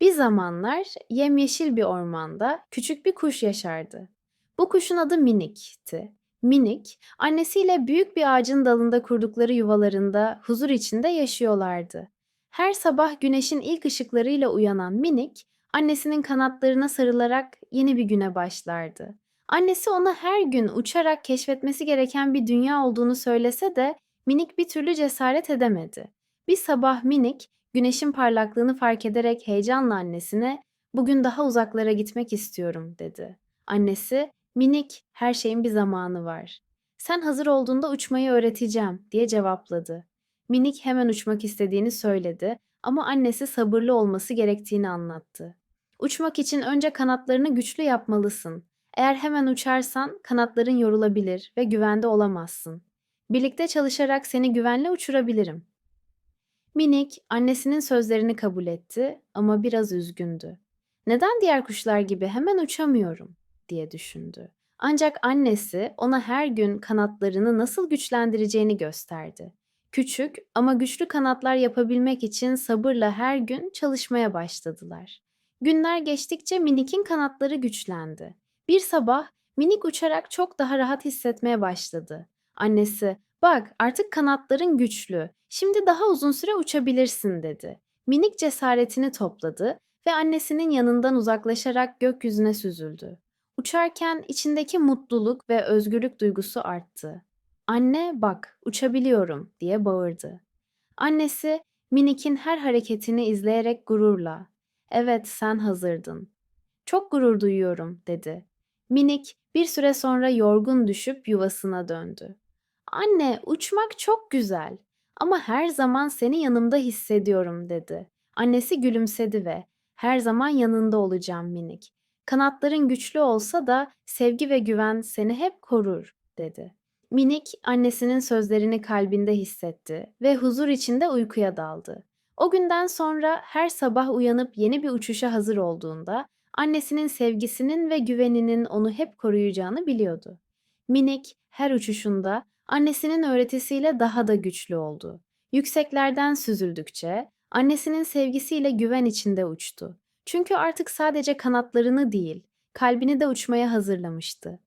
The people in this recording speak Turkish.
Bir zamanlar yemyeşil bir ormanda küçük bir kuş yaşardı. Bu kuşun adı Minik'ti. Minik, annesiyle büyük bir ağacın dalında kurdukları yuvalarında huzur içinde yaşıyorlardı. Her sabah güneşin ilk ışıklarıyla uyanan Minik, annesinin kanatlarına sarılarak yeni bir güne başlardı. Annesi ona her gün uçarak keşfetmesi gereken bir dünya olduğunu söylese de Minik bir türlü cesaret edemedi. Bir sabah Minik Güneşin parlaklığını fark ederek heyecanla annesine "Bugün daha uzaklara gitmek istiyorum." dedi. Annesi "Minik, her şeyin bir zamanı var. Sen hazır olduğunda uçmayı öğreteceğim." diye cevapladı. Minik hemen uçmak istediğini söyledi ama annesi sabırlı olması gerektiğini anlattı. Uçmak için önce kanatlarını güçlü yapmalısın. Eğer hemen uçarsan kanatların yorulabilir ve güvende olamazsın. Birlikte çalışarak seni güvenle uçurabilirim. Minik annesinin sözlerini kabul etti ama biraz üzgündü. Neden diğer kuşlar gibi hemen uçamıyorum diye düşündü. Ancak annesi ona her gün kanatlarını nasıl güçlendireceğini gösterdi. Küçük ama güçlü kanatlar yapabilmek için sabırla her gün çalışmaya başladılar. Günler geçtikçe Minik'in kanatları güçlendi. Bir sabah Minik uçarak çok daha rahat hissetmeye başladı. Annesi Bak, artık kanatların güçlü. Şimdi daha uzun süre uçabilirsin dedi. Minik cesaretini topladı ve annesinin yanından uzaklaşarak gökyüzüne süzüldü. Uçarken içindeki mutluluk ve özgürlük duygusu arttı. Anne bak, uçabiliyorum diye bağırdı. Annesi Minik'in her hareketini izleyerek gururla, evet sen hazırdın. Çok gurur duyuyorum dedi. Minik bir süre sonra yorgun düşüp yuvasına döndü. Anne, uçmak çok güzel ama her zaman seni yanımda hissediyorum dedi. Annesi gülümsedi ve her zaman yanında olacağım minik. Kanatların güçlü olsa da sevgi ve güven seni hep korur dedi. Minik annesinin sözlerini kalbinde hissetti ve huzur içinde uykuya daldı. O günden sonra her sabah uyanıp yeni bir uçuşa hazır olduğunda annesinin sevgisinin ve güveninin onu hep koruyacağını biliyordu. Minik her uçuşunda annesinin öğretisiyle daha da güçlü oldu. Yükseklerden süzüldükçe annesinin sevgisiyle güven içinde uçtu. Çünkü artık sadece kanatlarını değil, kalbini de uçmaya hazırlamıştı.